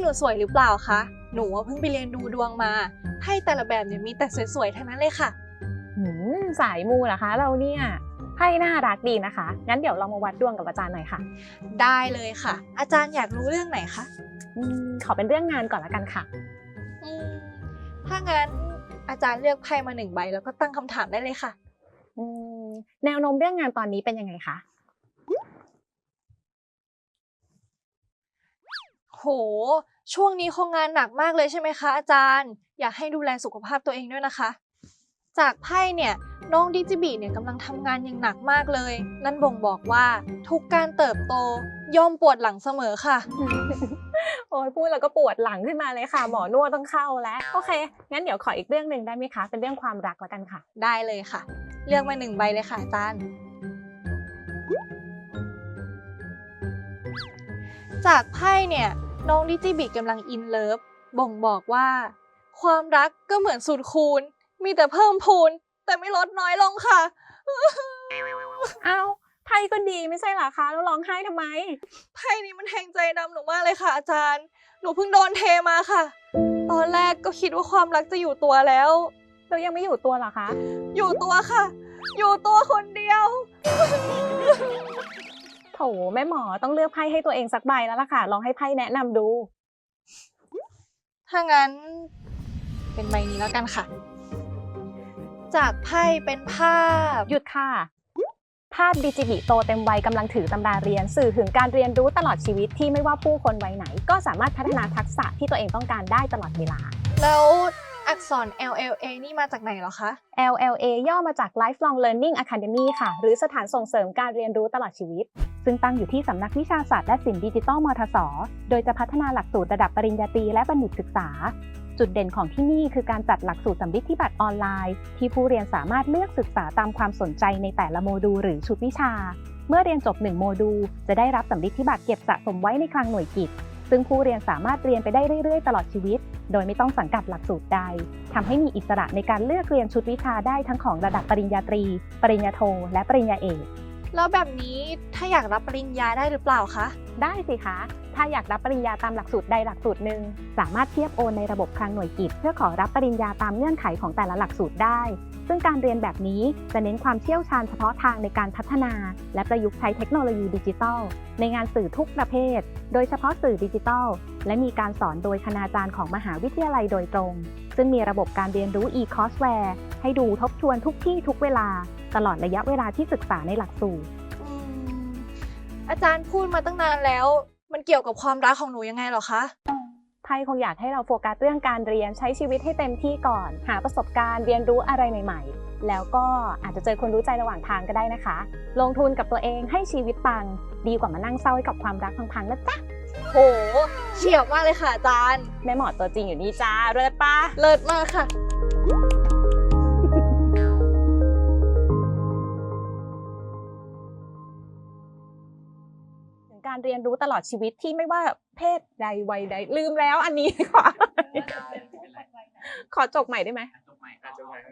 หนูสวยหรือเปล่าคะ หนูว่าเพิ่งไปเรียนดูดวงมาไพ่แต่ละแบบเนี่ยมีแต่สวยๆทั้งนั้นเลยค่ะหืมสายมูเหรอคะ เราเนี่ยไพ่น่ารักดีนะคะ งั้นเดี๋ยวเรามาวัดดวงกับอาจารย์หน่อยค่ะ ได้เลยค่ะ อาจารย์อยากรู้เรื่องไหนคะอืมขอเป็นเรื่องงานก่อนละกันค่ะ อืมถ้างั้นอาจารย์เลือกไพ่มาหนึ่งใบแล้วก็ตั้งคำถามได้เลยค่ะ อืมแนวโน้มเรื่องงานตอนนี้เป็นยังไงคะ โห ช่วงนี้คงงานหนักมากเลยใช่ไหมคะอาจารย์ อยากให้ดูแลสุขภาพตัวเองด้วยนะคะ จากไพ่เนี่ยน้องดิจิบีเนี่ยกำลังทำงานอย่างหนักมากเลย นั่นบ่งบอกว่าทุกการเติบโตย่อมปวดหลังเสมอค่ะ โอ้ยพูดแล้วก็ปวดหลังขึ้นมาเลยค่ะ หมอนวดต้องเข้าแล้ว โอเค งั้นเดี๋ยวขออีกเรื่องหนึ่งได้ไหมคะ เป็นเรื่องความรักละกันค่ะ ได้เลยค่ะ เลือกมาหนึ่งใบเลยค่ะอาจารย์ จากไพ่เนี่ย น้องดิจิบิกำลังอินเลิฟบ่งบอกว่า ความรักก็เหมือนสูตรคูณ มีแต่เพิ่มพูน แต่ไม่ลดน้อยลงค่ะอ้าวไพ่ก็ดีไม่ใช่เหรอคะ แล้วร้องไห้ทำไม ไพ่นี้มันแทงใจดำหนูมากเลยค่ะ อาจารย์ หนูเพิ่งโดนเทมาค่ะ ตอนแรกก็คิดว่าความรักจะอยู่ตัวแล้วเรายังไม่อยู่ตัวเหรอคะ อยู่ตัวค่ะ อยู่ตัวคนเดียวโถแม่หมอต้องเลือกไพ่ให้ตัวเองสักใบแล้วล่ะค่ะ ลองให้ไพ่แนะนำดู ถ้างั้นเป็นใบนี้แล้วกันค่ะ จากไพ่เป็นภาพ หยุดค่ะ ภาพดิจิบิโตเต็มวัยกำลังถือตำราเรียน สื่อถึงการเรียนรู้ตลอดชีวิตที่ไม่ว่าผู้คนวัยไหน ก็สามารถพัฒนาทักษะที่ตัวเองต้องการได้ตลอดเวลา แล้ว อักษร LLA นี่มาจากไหนหรอคะ LLA ย่อมาจาก Lifelong Learning Academy ค่ะ หรือสถานส่งเสริมการเรียนรู้ตลอดชีวิต ซึ่งตั้งอยู่ที่สำนักวิชาศาสตร์และศิลป์ดิจิทัลมทสโดยจะพัฒนาหลักสูตรระดับปริญญาตรีและบัณฑิตศึกษา จุดเด่นของที่นี่คือการจัดหลักสูตรสำริดที่บัตรออนไลน์ ที่ผู้เรียนสามารถเลือกศึกษาตามความสนใจในแต่ละโมดูลหรือชุดวิชา เมื่อเรียนจบ 1 โมดูลจะได้รับสำริดที่บัตรเก็บสะสมไว้ในคลังหน่วยกิจ ซึ่งผู้เรียนสามารถเรียนไปได้เรื่อยๆ ตลอดชีวิต โดยไม่ต้องสังกัดหลักสูตรใดทำให้มีอิสระในการเลือกเรียนชุดวิชาได้ทั้งของระดับปริญญาตรี ปริญญาโท และปริญญาเอก แล้วแบบนี้ถ้าอยากรับปริญญาได้หรือเปล่าคะได้สิคะ ถ้าอยากรับปริญญาตามหลักสูตรใดหลักสูตรหนึ่งสามารถเทียบโอนในระบบคลังหน่วยกิจ เพื่อขอรับปริญญาตามเงื่อนไขของแต่ละหลักสูตรได้ ซึ่งการเรียนแบบนี้จะเน้นความเชี่ยวชาญเฉพาะทางในการพัฒนา และประยุกต์ใช้เทคโนโลยีดิจิทัล ในงานสื่อทุกประเภท โดยเฉพาะสื่อดิจิทัล และมีการสอนโดยคณาจารย์ของมหาวิทยาลัยโดยตรง ซึ่งมีระบบการเรียนรู้ e-courseware ให้ดูทบทวนทุกที่ทุกเวลา ตลอดระยะเวลาที่ศึกษาในหลักสูตร อาจารย์พูดมาตั้งนานแล้ว มันเกี่ยวกับความรักของหนูยังไงเหรอคะไพ่คงอยากให้เราโฟกัสเรื่องการเรียนใช้ชีวิตให้เต็มที่ก่อน หาประสบการณ์เรียนรู้อะไรใหม่ ๆ แล้วก็อาจจะเจอคนรู้ใจระหว่างทางก็ได้นะคะ ลงทุนกับตัวเองให้ชีวิตปัง ดีกว่ามานั่งเศร้าให้กับความรักพังๆนะจ๊ะโหเฉียบมากเลยค่ะอาจารย์แม่หมอตัวจริงอยู่นี่จ้าเลิศปะเลิศมากค่ะ เรียนรู้ตลอดชีวิตที่ไม่ว่าเพศใดวัยใดลืมแล้วอันนี้ขอขอจบใหม่ได้ไหม